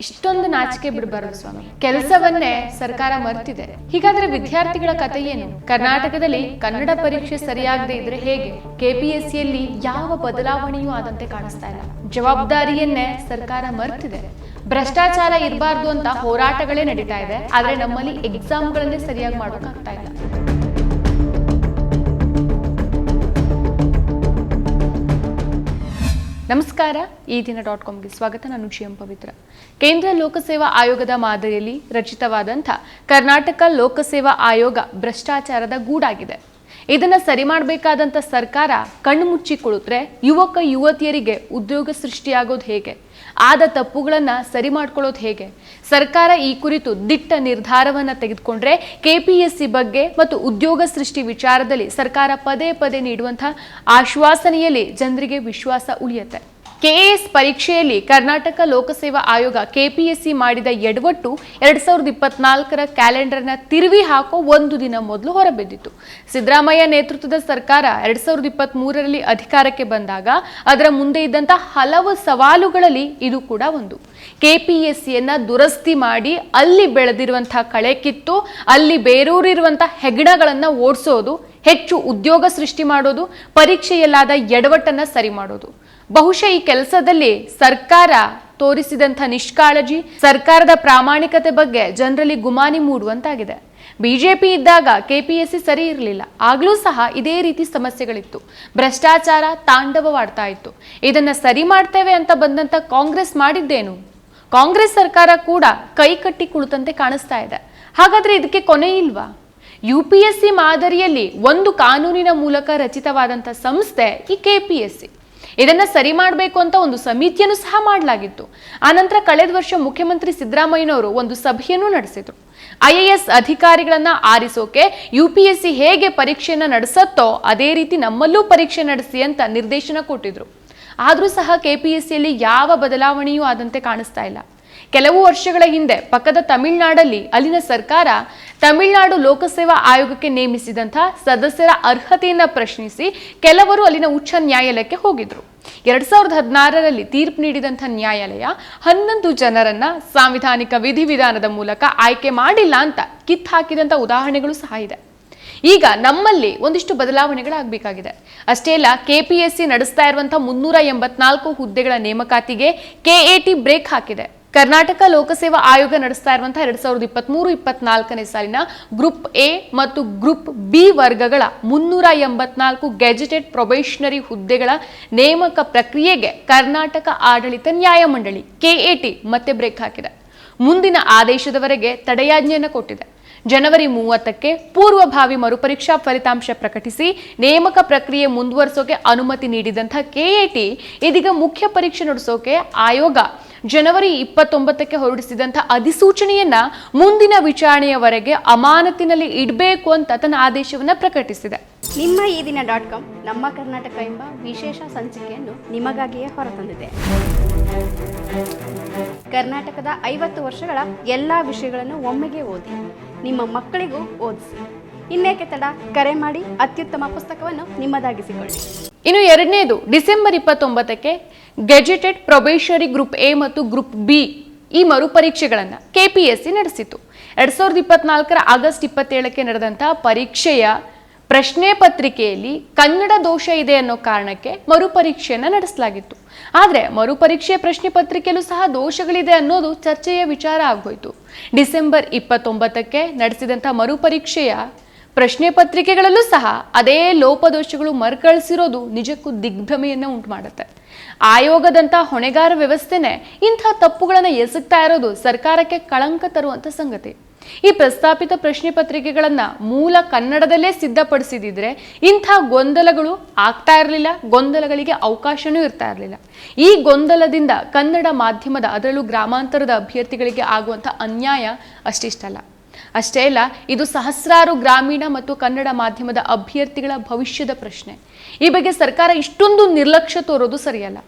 ಇಷ್ಟೊಂದು ನಾಚಿಕೆ ಬಿಡಬಾರದು ಸ್ವಾಮಿ. ಕೆಲಸವನ್ನೇ ಸರ್ಕಾರ ಮರ್ತಿದೆ. ಹೀಗಾದ್ರೆ ವಿದ್ಯಾರ್ಥಿಗಳ ಕಥೆ ಏನು? ಕರ್ನಾಟಕದಲ್ಲಿ ಕನ್ನಡ ಪರೀಕ್ಷೆ ಸರಿಯಾಗದೆ ಇದ್ರೆ ಹೇಗೆ? ಕೆಪಿಎಸ್ಸಿಯಲ್ಲಿ ಯಾವ ಬದಲಾವಣೆಯೂ ಆದಂತೆ ಕಾಣಿಸ್ತಾ ಇಲ್ಲ. ಜವಾಬ್ದಾರಿಯನ್ನೇ ಸರ್ಕಾರ ಮರ್ತಿದೆ. ಭ್ರಷ್ಟಾಚಾರ ಇರಬಾರ್ದು ಅಂತ ಹೋರಾಟಗಳೇ ನಡೀತಾ ಇದೆ. ಆದ್ರೆ ನಮ್ಮಲ್ಲಿ ಎಕ್ಸಾಮ್ಗಳನ್ನೇ ಸರಿಯಾಗಿ ಮಾಡೋಕ್ಕಾಗ್ತಾ ಇಲ್ಲ. ನಮಸ್ಕಾರ, ಈ ದಿನ ಡಾಟ್ ಕಾಮ್ಗೆ ಸ್ವಾಗತ. ನಾನು ಜಿಎಂ ಪವಿತ್ರ. ಕೇಂದ್ರ ಲೋಕಸೇವಾ ಆಯೋಗದ ಮಾದರಿಯಲ್ಲಿ ರಚಿತವಾದಂಥ ಕರ್ನಾಟಕ ಲೋಕಸೇವಾ ಆಯೋಗ ಭ್ರಷ್ಟಾಚಾರದ ಗೂಡಾಗಿದೆ. ಇದನ್ನ ಸರಿ ಮಾಡಬೇಕಾದಂತ ಸರ್ಕಾರ ಕಣ್ಣು ಮುಚ್ಚಿ ಕುಳಿತರೆ ಯುವಕ, ಯುವತಿಯರಿಗೆ ಉದ್ಯೋಗ ಸೃಷ್ಟಿಯಾಗೋದು ಹೇಗೆ? ಆದ ತಪ್ಪುಗಳನ್ನ ಸರಿ ಮಾಡ್ಕೊಳ್ಳೋದು ಹೇಗೆ? ಸರ್ಕಾರ ಈ ಕುರಿತು ದಿಟ್ಟ ನಿರ್ಧಾರವನ್ನ ತೆಗೆದುಕೊಂಡ್ರೆ ಕೆಪಿಎಸ್ಸಿ ಬಗ್ಗೆ ಮತ್ತು ಉದ್ಯೋಗ ಸೃಷ್ಟಿ ವಿಚಾರದಲ್ಲಿ ಸರ್ಕಾರ ಪದೇ ಪದೇ ನೀಡುವಂತಹ ಆಶ್ವಾಸನೆಯಲ್ಲಿ ಜನರಿಗೆ ವಿಶ್ವಾಸ ಉಳಿಯುತ್ತೆ. ಕೆಎಎಸ್ ಪರೀಕ್ಷೆಯಲ್ಲಿ ಕರ್ನಾಟಕ ಲೋಕಸೇವಾ ಆಯೋಗ ಕೆಪಿಎಸ್ಸಿ ಮಾಡಿದ ಎಡವಟ್ಟು ಎರಡ್ ಸಾವಿರದ ಇಪ್ಪತ್ನಾಲ್ಕರ ಕ್ಯಾಲೆಂಡರ್ನ ತಿರುವಿ ಹಾಕೋ ಒಂದು ದಿನ ಮೊದಲು ಹೊರಬಿದ್ದಿತ್ತು. ಸಿದ್ದರಾಮಯ್ಯ ನೇತೃತ್ವದ ಸರ್ಕಾರ ಎರಡ್ ಸಾವಿರದ ಅಧಿಕಾರಕ್ಕೆ ಬಂದಾಗ ಅದರ ಮುಂದೆ ಇದ್ದಂಥ ಹಲವು ಸವಾಲುಗಳಲ್ಲಿ ಇದು ಕೂಡ ಒಂದು. ಕೆಪಿಎಸ್ಸಿಯನ್ನು ದುರಸ್ತಿ ಮಾಡಿ ಅಲ್ಲಿ ಬೆಳೆದಿರುವಂಥ ಕಳೆ ಕಿತ್ತು, ಅಲ್ಲಿ ಬೇರೂರಿರುವಂಥ ಹೆಗ್ಡಗಳನ್ನು ಓಡಿಸೋದು ಹೆಚ್ಚು ಉದ್ಯೋಗ ಸೃಷ್ಟಿ ಮಾಡೋದು, ಪರೀಕ್ಷೆಯಲ್ಲಾದ ಎಡವಟ್ಟನ್ನ ಸರಿ ಮಾಡೋದು. ಬಹುಶಃ ಈ ಕೆಲಸದಲ್ಲಿ ಸರ್ಕಾರ ತೋರಿಸಿದಂಥ ನಿಷ್ಕಾಳಜಿ, ಸರ್ಕಾರದ ಪ್ರಾಮಾಣಿಕತೆ ಬಗ್ಗೆ ಜನರಲ್ಲಿ ಗುಮಾನಿ ಮೂಡುವಂತಾಗಿದೆ. ಬಿಜೆಪಿ ಇದ್ದಾಗ ಕೆಪಿಎಸ್ಸಿ ಸರಿ ಇರಲಿಲ್ಲ. ಆಗಲೂ ಸಹ ಇದೇ ರೀತಿ ಸಮಸ್ಯೆಗಳಿತ್ತು. ಭ್ರಷ್ಟಾಚಾರ ತಾಂಡವವಾಡ್ತಾ ಇತ್ತು. ಇದನ್ನ ಸರಿ ಮಾಡ್ತೇವೆ ಅಂತ ಬಂದಂಥ ಕಾಂಗ್ರೆಸ್ ಮಾಡಿದ್ದೇನು? ಕಾಂಗ್ರೆಸ್ ಸರ್ಕಾರ ಕೂಡ ಕೈ ಕಟ್ಟಿ ಕುಳಿತಂತೆ ಕಾಣಿಸ್ತಾ ಇದೆ. ಹಾಗಾದ್ರೆ ಇದಕ್ಕೆ ಕೊನೆ ಇಲ್ವಾ? ಯು ಪಿ ಎಸ್ ಸಿ ಮಾದರಿಯಲ್ಲಿ ಒಂದು ಕಾನೂನಿನ ಮೂಲಕ ರಚಿತವಾದಂಥ ಸಂಸ್ಥೆ ಈ ಕೆ ಪಿ ಎಸ್ ಸಿ ಇದನ್ನ ಸರಿ ಮಾಡಬೇಕು ಅಂತ ಒಂದು ಸಮಿತಿಯನ್ನು ಸಹ ಮಾಡಲಾಗಿತ್ತು. ಆನಂತರ ಕಳೆದ ವರ್ಷ ಮುಖ್ಯಮಂತ್ರಿ ಸಿದ್ದರಾಮಯ್ಯನವರು ಒಂದು ಸಭೆಯನ್ನು ನಡೆಸಿದರು. ಐ ಎ ಎಸ್ ಅಧಿಕಾರಿಗಳನ್ನ ಆರಿಸೋಕೆ ಯು ಪಿ ಎಸ್ ಸಿ ಹೇಗೆ ಪರೀಕ್ಷೆಯನ್ನು ನಡೆಸತ್ತೋ ಅದೇ ರೀತಿ ನಮ್ಮಲ್ಲೂ ಪರೀಕ್ಷೆ ನಡೆಸಿ ಅಂತ ನಿರ್ದೇಶನ ಕೊಟ್ಟಿದ್ರು. ಆದರೂ ಸಹ ಕೆಪಿಎಸ್ಸಿಯಲ್ಲಿ ಯಾವ ಬದಲಾವಣೆಯೂ ಆದಂತೆ ಕಾಣಿಸ್ತಾ ಇಲ್ಲ. ಕೆಲವು ವರ್ಷಗಳ ಹಿಂದೆ ಪಕ್ಕದ ತಮಿಳುನಾಡಲ್ಲಿ ಅಲ್ಲಿನ ಸರ್ಕಾರ ತಮಿಳುನಾಡು ಲೋಕಸೇವಾ ಆಯೋಗಕ್ಕೆ ನೇಮಿಸಿದಂತಹ ಸದಸ್ಯರ ಅರ್ಹತೆಯನ್ನು ಪ್ರಶ್ನಿಸಿ ಕೆಲವರು ಅಲ್ಲಿನ ಉಚ್ಚ ನ್ಯಾಯಾಲಯಕ್ಕೆ ಹೋಗಿದ್ರು. ಎರಡ್ ಸಾವಿರದ ಹದಿನಾರರಲ್ಲಿ ತೀರ್ಪು ನೀಡಿದಂಥ ನ್ಯಾಯಾಲಯ ಹನ್ನೊಂದು ಜನರನ್ನ ಸಾಂವಿಧಾನಿಕ ವಿಧಿವಿಧಾನದ ಮೂಲಕ ಆಯ್ಕೆ ಮಾಡಿಲ್ಲ ಅಂತ ಕಿತ್ ಹಾಕಿದಂಥ ಉದಾಹರಣೆಗಳು ಸಹ ಇದೆ. ಈಗ ನಮ್ಮಲ್ಲಿ ಒಂದಿಷ್ಟು ಬದಲಾವಣೆಗಳಾಗಬೇಕಾಗಿದೆ. ಅಷ್ಟೇ ಅಲ್ಲ, ಕೆಪಿಎಸ್ಸಿ ನಡೆಸ್ತಾ ಇರುವಂತಹ ಮುನ್ನೂರ ಎಂಬತ್ನಾಲ್ಕು ಹುದ್ದೆಗಳ ನೇಮಕಾತಿಗೆ ಕೆಎಟಿ ಬ್ರೇಕ್ ಹಾಕಿದೆ. ಕರ್ನಾಟಕ ಲೋಕಸೇವಾ ಆಯೋಗ ನಡೆಸ್ತಾ ಇರುವಂತಹ ಎರಡ್ ಸಾವಿರದ ಇಪ್ಪತ್ಮೂರು, ಇಪ್ಪತ್ನಾಲ್ಕನೇ ಸಾಲಿನ ಗ್ರೂಪ್ ಎ ಮತ್ತು ಗ್ರೂಪ್ ಬಿ ವರ್ಗಗಳ ಮುನ್ನೂರ ಎಂಬತ್ನಾಲ್ಕು ಗೆಜೆಟೆಡ್ ಪ್ರೊಬೇಷನರಿ ಹುದ್ದೆಗಳ ನೇಮಕ ಪ್ರಕ್ರಿಯೆಗೆ ಕರ್ನಾಟಕ ಆಡಳಿತ ನ್ಯಾಯಮಂಡಳಿ ಕೆಎಟಿ, ಮತ್ತೆ ಬ್ರೇಕ್ ಹಾಕಿದೆ. ಮುಂದಿನ ಆದೇಶದವರೆಗೆ ತಡೆಯಾಜ್ಞೆಯನ್ನು ಕೊಟ್ಟಿದೆ. ಜನವರಿ ಮೂವತ್ತಕ್ಕೆ ಪೂರ್ವಭಾವಿ ಮರುಪರೀಕ್ಷಾ ಫಲಿತಾಂಶ ಪ್ರಕಟಿಸಿ ನೇಮಕ ಪ್ರಕ್ರಿಯೆ ಮುಂದುವರಿಸೋಕೆ ಅನುಮತಿ ನೀಡಿದಂಥ ಕೆಎಟಿ ಇದೀಗ ಮುಖ್ಯ ಪರೀಕ್ಷೆ ನಡೆಸೋಕೆ ಆಯೋಗ ಜನವರಿ ಇಪ್ಪತ್ತೊಂಬತ್ತಕ್ಕೆ ಹೊರಡಿಸಿದಂಥ ಅಧಿಸೂಚನೆಯನ್ನ ಮುಂದಿನ ವಿಚಾರಣೆಯವರೆಗೆ ಅಮಾನತಿನಲ್ಲಿ ಇಡಬೇಕು ಅಂತ ತನ್ನ ಆದೇಶವನ್ನು ಪ್ರಕಟಿಸಿದೆ. ನಿಮ್ಮ ಈ ದಿನ ಡಾಟ್ ಕಾಮ್, ನಮ್ಮ ಕರ್ನಾಟಕ ಎಂಬ ವಿಶೇಷ ಸಂಚಿಕೆಯನ್ನು ನಿಮಗಾಗಿಯೇ ಹೊರತಂದಿದೆ. ಕರ್ನಾಟಕದ ಐವತ್ತು ವರ್ಷಗಳ ಎಲ್ಲ ವಿಷಯಗಳನ್ನು ಒಮ್ಮೆಗೆ ಓದಿ, ನಿಮ್ಮ ಮಕ್ಕಳಿಗೂ ಓದಿಸಿ. ಇನ್ನೇಕೆ ತಡ? ಕರೆ ಮಾಡಿ, ಅತ್ಯುತ್ತಮ ಪುಸ್ತಕವನ್ನು ನಿಮ್ಮದಾಗಿಸಿಕೊಳ್ಳಿ. ಇನ್ನು ಎರಡನೇದು, ಡಿಸೆಂಬರ್ ಇಪ್ಪತ್ತೊಂಬತ್ತಕ್ಕೆ ಗೆಜೆಟೆಡ್ ಪ್ರೊಬೇಷರಿ ಗ್ರೂಪ್ ಎ ಮತ್ತು ಗ್ರೂಪ್ ಬಿ ಈ ಮರುಪರೀಕ್ಷೆಗಳನ್ನ ಕೆಪಿಎಸ್ಸಿ ನಡೆಸಿತು. ಎರಡ್ ಸಾವಿರದ ಇಪ್ಪತ್ನಾಲ್ಕರ ಆಗಸ್ಟ್ ಇಪ್ಪತ್ತೇಳಕ್ಕೆ ನಡೆದಂತಹ ಪರೀಕ್ಷೆಯ ಪ್ರಶ್ನೆ ಪತ್ರಿಕೆಯಲ್ಲಿ ಕನ್ನಡ ದೋಷ ಇದೆ ಅನ್ನೋ ಕಾರಣಕ್ಕೆ ಮರುಪರೀಕ್ಷೆಯನ್ನು ನಡೆಸಲಾಗಿತ್ತು. ಆದರೆ ಮರುಪರೀಕ್ಷೆಯ ಪ್ರಶ್ನೆ ಪತ್ರಿಕೆಯಲ್ಲೂ ಸಹ ದೋಷಗಳಿದೆ ಅನ್ನೋದು ಚರ್ಚೆಯ ವಿಚಾರ ಆಗೋಯ್ತು. ಡಿಸೆಂಬರ್ ಇಪ್ಪತ್ತೊಂಬತ್ತಕ್ಕೆ ನಡೆಸಿದಂಥ ಮರುಪರೀಕ್ಷೆಯ ಪ್ರಶ್ನೆ ಪತ್ರಿಕೆಗಳಲ್ಲೂ ಸಹ ಅದೇ ಲೋಪದೋಷಗಳು ಮರುಕಳಿಸಿರೋದು ನಿಜಕ್ಕೂ ದಿಗ್ಭ್ರಮೆಯನ್ನ ಉಂಟು ಮಾಡುತ್ತೆ ಆಯೋಗದಂತ ಹೊಣೆಗಾರ ವ್ಯವಸ್ಥೆನೇ ಇಂಥ ತಪ್ಪುಗಳನ್ನು ಎಸಗ್ತಾ ಇರೋದು ಸರ್ಕಾರಕ್ಕೆ ಕಳಂಕ ತರುವಂತ ಸಂಗತಿ. ಈ ಪ್ರಸ್ತಾಪಿತ ಪ್ರಶ್ನೆ ಪತ್ರಿಕೆಗಳನ್ನ ಮೂಲ ಕನ್ನಡದಲ್ಲೇ ಸಿದ್ಧಪಡಿಸಿದಿದ್ರೆ ಇಂಥ ಗೊಂದಲಗಳು ಆಗ್ತಾ ಇರಲಿಲ್ಲ, ಗೊಂದಲಗಳಿಗೆ ಅವಕಾಶನೂ ಇರ್ತಾ ಇರಲಿಲ್ಲ. ಈ ಗೊಂದಲದಿಂದ ಕನ್ನಡ ಮಾಧ್ಯಮದ ಅದರಲ್ಲೂ ಗ್ರಾಮಾಂತರದ ಅಭ್ಯರ್ಥಿಗಳಿಗೆ ಆಗುವಂಥ ಅನ್ಯಾಯ ಅಷ್ಟಿಷ್ಟಲ್ಲ. ಅಷ್ಟೇ ಅಲ್ಲ, ಇದು ಸಹಸ್ರಾರು ಗ್ರಾಮೀಣ ಮತ್ತು ಕನ್ನಡ ಮಾಧ್ಯಮದ ಅಭ್ಯರ್ಥಿಗಳ ಭವಿಷ್ಯದ ಪ್ರಶ್ನೆ. ಈ ಬಗ್ಗೆ ಸರ್ಕಾರ ಇಷ್ಟೊಂದು ನಿರ್ಲಕ್ಷ್ಯ ತೋರೋದು ಸರಿಯಲ್ಲ.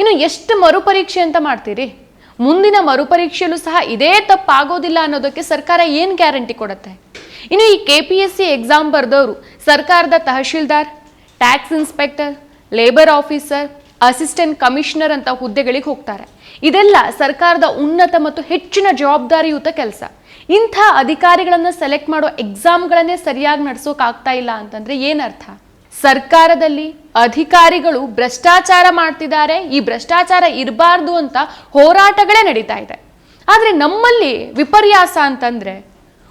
ಇನ್ನು ಎಷ್ಟು ಮರುಪರೀಕ್ಷೆ ಅಂತ ಮಾಡ್ತೀರಿ? ಮುಂದಿನ ಮರುಪರೀಕ್ಷೆಯಲ್ಲೂ ಸಹ ಇದೇ ತಪ್ಪಾಗೋದಿಲ್ಲ ಅನ್ನೋದಕ್ಕೆ ಸರ್ಕಾರ ಏನು ಗ್ಯಾರಂಟಿ ಕೊಡುತ್ತೆ? ಇನ್ನು ಈ K P S C exam ಬರೆದವರು ಸರ್ಕಾರದ tahsildar tax inspector labour officer assistant commissioner ಅಂತ ಹುದ್ದೆಗಳಿಗೆ ಹೋಗ್ತಾರೆ. ಇದೆಲ್ಲ ಸರ್ಕಾರದ ಉನ್ನತ ಮತ್ತು ಹೆಚ್ಚಿನ ಜವಾಬ್ದಾರಿಯುತ ಕೆಲಸ. ಇಂಥ ಅಧಿಕಾರಿಗಳನ್ನು ಸೆಲೆಕ್ಟ್ ಮಾಡೋ ಎಕ್ಸಾಮ್ಗಳನ್ನೇ ಸರಿಯಾಗಿ ನಡೆಸೋಕ್ಕಾಗ್ತಾ ಇಲ್ಲ ಅಂತಂದ್ರೆ ಏನರ್ಥ? ಸರ್ಕಾರದಲ್ಲಿ ಅಧಿಕಾರಿಗಳು ಭ್ರಷ್ಟಾಚಾರ ಮಾಡ್ತಿದ್ದಾರೆ, ಈ ಭ್ರಷ್ಟಾಚಾರ ಇರಬಾರ್ದು ಅಂತ ಹೋರಾಟಗಳೇ ನಡೀತಾ ಇದೆ. ಆದರೆ ನಮ್ಮಲ್ಲಿ ವಿಪರ್ಯಾಸ ಅಂತಂದ್ರೆ,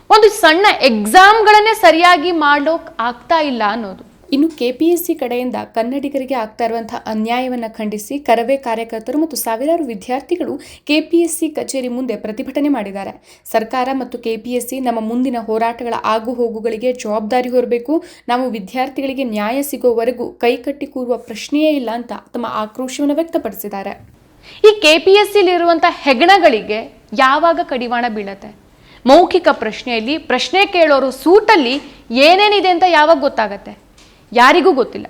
ಒಂದು ಸಣ್ಣ ಎಕ್ಸಾಮ್ಗಳನ್ನೇ ಸರಿಯಾಗಿ ಮಾಡೋಕ್ ಆಗ್ತಾ ಇಲ್ಲ ಅನ್ನೋದು. ಇನ್ನು ಕೆಪಿಎಸ್ಸಿ ಕಡೆಯಿಂದ ಕನ್ನಡಿಗರಿಗೆ ಆಗ್ತಾ ಇರುವಂತಹ ಅನ್ಯಾಯವನ್ನು ಖಂಡಿಸಿ ಕರವೇ ಕಾರ್ಯಕರ್ತರು ಮತ್ತು ಸಾವಿರಾರು ವಿದ್ಯಾರ್ಥಿಗಳು ಕೆಪಿಎಸ್ಸಿ ಕಚೇರಿ ಮುಂದೆ ಪ್ರತಿಭಟನೆ ಮಾಡಿದ್ದಾರೆ. ಸರ್ಕಾರ ಮತ್ತು ಕೆಪಿಎಸ್ಸಿ ನಮ್ಮ ಮುಂದಿನ ಹೋರಾಟಗಳ ಆಗು ಹೋಗುಗಳಿಗೆ ಜವಾಬ್ದಾರಿ ಹೊರಬೇಕು. ನಾವು ವಿದ್ಯಾರ್ಥಿಗಳಿಗೆ ನ್ಯಾಯ ಸಿಗೋವರೆಗೂ ಕೈಕಟ್ಟಿ ಕೂರುವ ಪ್ರಶ್ನೆಯೇ ಇಲ್ಲ ಅಂತ ತಮ್ಮ ಆಕ್ರೋಶವನ್ನು ವ್ಯಕ್ತಪಡಿಸಿದ್ದಾರೆ. ಈ ಕೆ ಪಿ ಎಸ್ ಇರುವಂತ ಹೆಗಣಗಳಿಗೆ ಯಾವಾಗ ಕಡಿವಾಣ ಬೀಳತ್ತೆ? ಮೌಖಿಕ ಪ್ರಶ್ನೆಯಲ್ಲಿ ಪ್ರಶ್ನೆ ಕೇಳೋರು ಸೂಟಲ್ಲಿ ಏನೇನಿದೆ ಅಂತ ಯಾವಾಗ ಗೊತ್ತಾಗತ್ತೆ? ಯಾರಿಗೂ ಗೊತ್ತಿಲ್ಲ.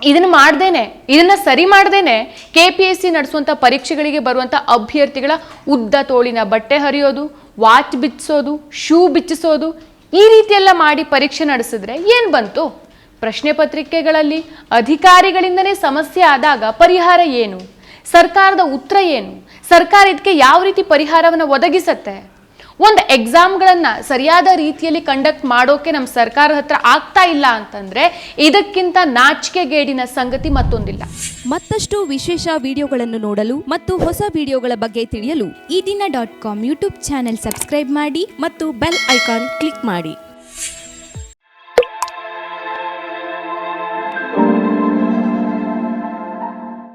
ಇದನ್ನು ಮಾಡ್ದೇನೆ, ಇದನ್ನ ಸರಿ ಮಾಡ್ದೇನೆ ಕೆ ಪಿ ಎಸ್ ಸಿ ನಡೆಸುವಂಥ ಪರೀಕ್ಷೆಗಳಿಗೆ ಬರುವಂಥ ಅಭ್ಯರ್ಥಿಗಳ ಉದ್ದ ತೋಳಿನ ಬಟ್ಟೆ ಹರಿಯೋದು, ವಾಚ್ ಬಿಚ್ಚಿಸೋದು, ಶೂ ಬಿಚ್ಚಿಸೋದು, ಈ ರೀತಿಯೆಲ್ಲ ಮಾಡಿ ಪರೀಕ್ಷೆ ನಡೆಸಿದ್ರೆ ಏನು ಬಂತು? ಪ್ರಶ್ನೆ ಪತ್ರಿಕೆಗಳಲ್ಲಿ ಅಧಿಕಾರಿಗಳಿಂದನೇ ಸಮಸ್ಯೆ ಆದಾಗ ಪರಿಹಾರ ಏನು? ಸರ್ಕಾರದ ಉತ್ತರ ಏನು? ಸರ್ಕಾರ ಇದಕ್ಕೆ ಯಾವ ರೀತಿ ಪರಿಹಾರವನ್ನು ಒದಗಿಸತ್ತೆ? ಒಂದು ಎಕ್ಸಾಮ್ಗಳನ್ನು ಸರಿಯಾದ ರೀತಿಯಲ್ಲಿ ಕಂಡಕ್ಟ್ ಮಾಡೋಕೆ ನಮ್ಮ ಸರ್ಕಾರದ ಹತ್ರ ಆಗ್ತಾ ಇಲ್ಲ ಅಂತಂದ್ರೆ ಇದಕ್ಕಿಂತ ನಾಚಿಕೆಗೇಡಿನ ಸಂಗತಿ ಮತ್ತೊಂದಿಲ್ಲ. ಮತ್ತಷ್ಟು ವಿಶೇಷ ವಿಡಿಯೋಗಳನ್ನು ನೋಡಲು ಮತ್ತು ಹೊಸ ವಿಡಿಯೋಗಳ ಬಗ್ಗೆ ತಿಳಿಯಲು ಈ ದಿನ dot com YouTube channel subscribe ಮಾಡಿ ಮತ್ತು ಬೆಲ್ ಐಕಾನ್ ಕ್ಲಿಕ್ ಮಾಡಿ.